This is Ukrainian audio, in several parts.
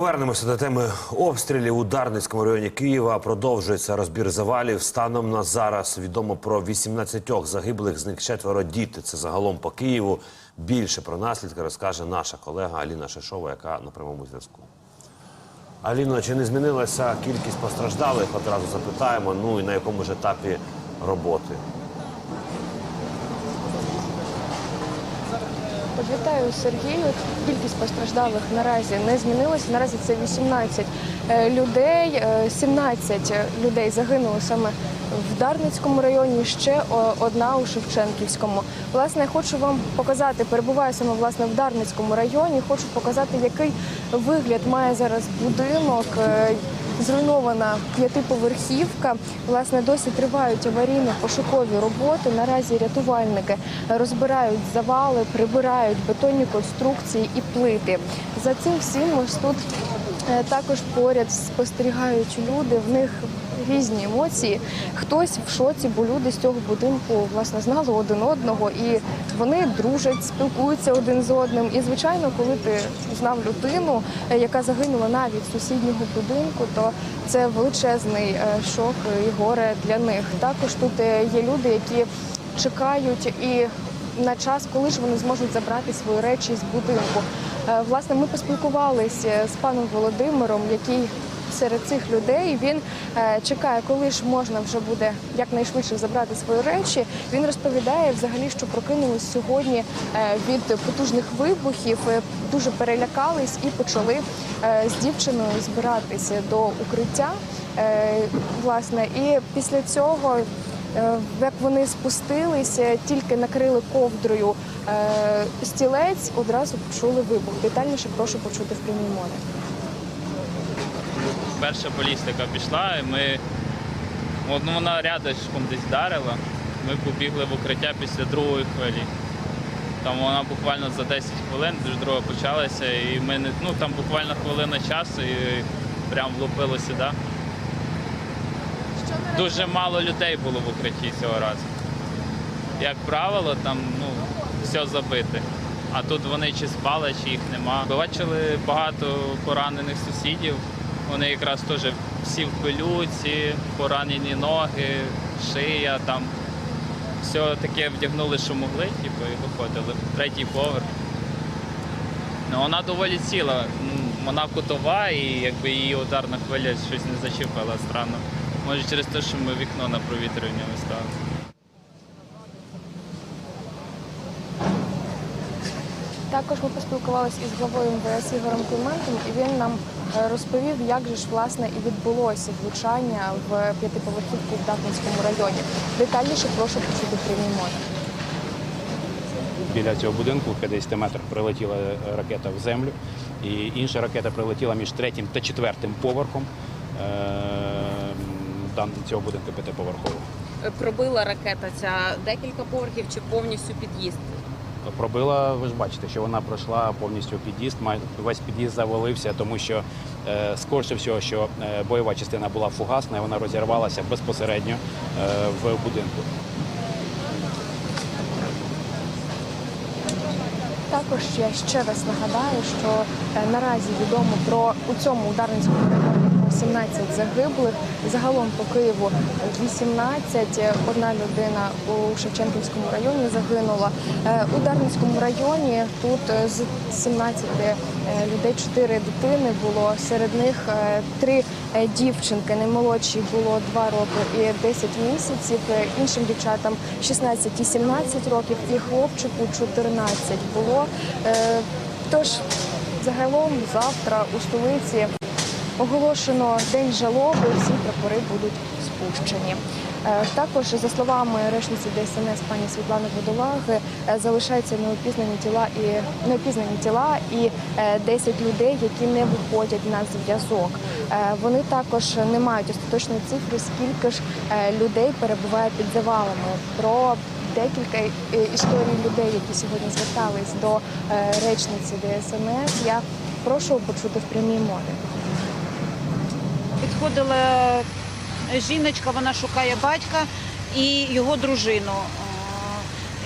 Повернемося до теми обстрілів у Дарницькому районі Києва. Продовжується розбір завалів. Станом на зараз відомо про 18 загиблих, з них четверо діти. Це загалом по Києву. Більше про наслідки розкаже наша колега Аліна Шишова, яка на прямому зв'язку. Аліно, чи не змінилася кількість постраждалих? Одразу запитаємо. Ну і на якому ж етапі роботи? Вітаю Сергію. Кількість постраждалих наразі не змінилася. Наразі це 18 е, людей, е, 17 людей загинуло саме в Дарницькому районі. Ще одна у Шевченківському. Власне, хочу вам показати. Перебуваю саме власне в Дарницькому районі. Хочу показати, який вигляд має зараз будинок. Зруйнована п'ятиповерхівка. Власне, досі тривають аварійно-пошукові роботи. Наразі рятувальники розбирають завали, прибирають бетонні конструкції і плити. За цим всім ось тут також поряд спостерігають люди. В них різні емоції. Хтось в шоці, бо люди з цього будинку власне знали один одного і вони дружать, спілкуються один з одним. І звичайно, коли ти знав людину, е, яка загинула навіть з сусіднього будинку, то це величезний е, шок і горе для них. Також тут е, є люди, які чекають і на час, коли ж вони зможуть забрати свої речі з будинку. Е, Власне, ми поспілкувалися з паном Володимиром, який серед цих людей він е, чекає, коли ж можна вже буде якнайшвидше забрати свої речі. Він розповідає взагалі, що прокинулись сьогодні е, від потужних вибухів, дуже перелякались і почали з дівчиною збиратися до укриття. Власне, і після цього. Е, Як вони спустилися, тільки накрили ковдрою е, стілець, одразу почули вибух. Детальніше прошу почути в прямій мові. перша балістика пішла, і ми ну, вона рядочком десь вдарила. Ми побігли в укриття після другої хвилі. Там вона буквально за 10 хвилин, дуже друга почалася, і ми не, ну там буквально хвилина часу і прям влупило сюди. Дуже мало людей було в укритті цього разу. Як правило, там ну, все забите. А тут вони чи спали, чи їх нема. Бачили багато поранених сусідів. Вони якраз теж всі в пилюці, поранені ноги, шия там. Все таке вдягнули, що могли, типу, і виходили. Третій поверх. Ну, вона доволі ціла. Вона кутова і якби її ударна хвиля щось не зачепила странно. Може через те, що ми вікно на провітрювання виставили. Також ми поспілкувалися із главою МВС Ігорем Климентом, і він нам е, розповів, як же ж власне і відбулося влучання в п'ятиповерхівку в Дахницькому районі. Детальніше прошу почути прямій мові. Біля цього будинку в 50 метрах прилетіла ракета в землю, і інша ракета прилетіла між третім та четвертим поверхом е, дан- цього будинку п'ятиповерхового. пробила ракета ця декілька поверхів чи повністю під'їзд? Пробила, ви ж бачите, що вона пройшла повністю під'їзд. май- Весь під'їзд завалився, тому що е, скорше всього, що е, бойова частина була фугасна, і вона розірвалася безпосередньо е, в будинку. Також я ще раз нагадаю, що е, наразі відомо про у цьому ударницькому районі 17 загиблих. Загалом по Києву 18. Е, Одна людина у Шевченківському районі загинула. Е, У Дарницькому районі тут е, з 17 е, людей 4 дитини було. Серед них е, три е, дівчинки. Наймолодшій було 2 роки і 10 місяців. Іншим дівчатам 16 і 17 років, і хлопчику 14 було. Тож загалом завтра у столиці оголошено день жалоби. Всі прапори будуть спущені. Е, Також, за словами речниці ДСНС пані Світлани Водолаги, е, залишаються неопізнані тіла і неопізнані тіла і е, 10 людей, які не виходять на зв'язок. Е, Вони також не мають остаточної цифри, скільки ж е, людей перебуває під завалами. Про декілька е, історій людей, які сьогодні звертались до е, речниці ДСНС. Я прошу почути в прямій мові. Підходила жіночка, вона шукає батька і його дружину.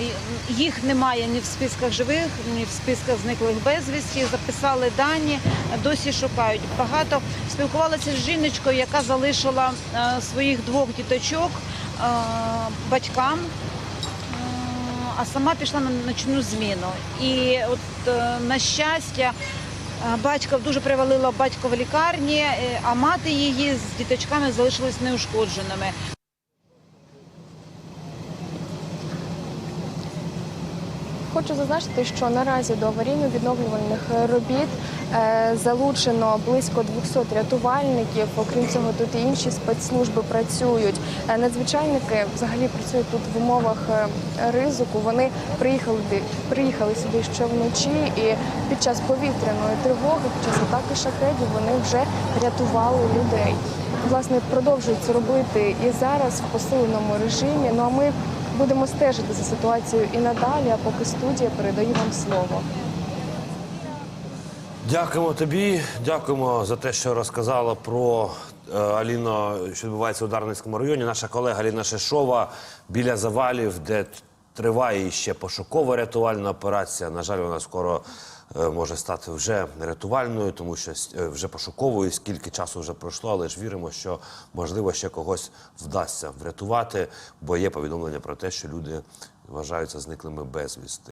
Е, Їх немає ні в списках живих, ні в списках зниклих безвісті. Записали дані, досі шукають. Багато спілкувалася з жіночкою, яка залишила е, своїх двох діточок е, батькам. А сама пішла на ночну зміну. І от на щастя, батька дуже привалило батько в лікарні, е, а мати її з діточками залишились неушкодженими. Хочу зазначити, що наразі до аварійно-відновлювальних робіт е, залучено близько 200 рятувальників. Окрім цього, тут і інші спецслужби працюють. Е, Надзвичайники взагалі працюють тут в умовах е, ризику. Вони приїхали приїхали сюди ще вночі, і під час повітряної тривоги, під час атаки шахедів, вони вже рятували людей. Власне, продовжують це робити і зараз в посиленому режимі. Ну а ми будемо стежити за ситуацією і надалі. А поки студія передає вам слово. Дякуємо тобі. Дякуємо за те, що розказала про е, Аліно, що відбувається у Дарницькому районі. Наша колега Аліна Шешова біля завалів, де триває ще пошукова рятувальна операція. На жаль, вона скоро може стати вже рятувальною, тому що е, вже пошуковою. Скільки часу вже пройшло, але ж віримо, що можливо ще когось вдасться врятувати, бо є повідомлення про те, що люди вважаються зниклими безвісти.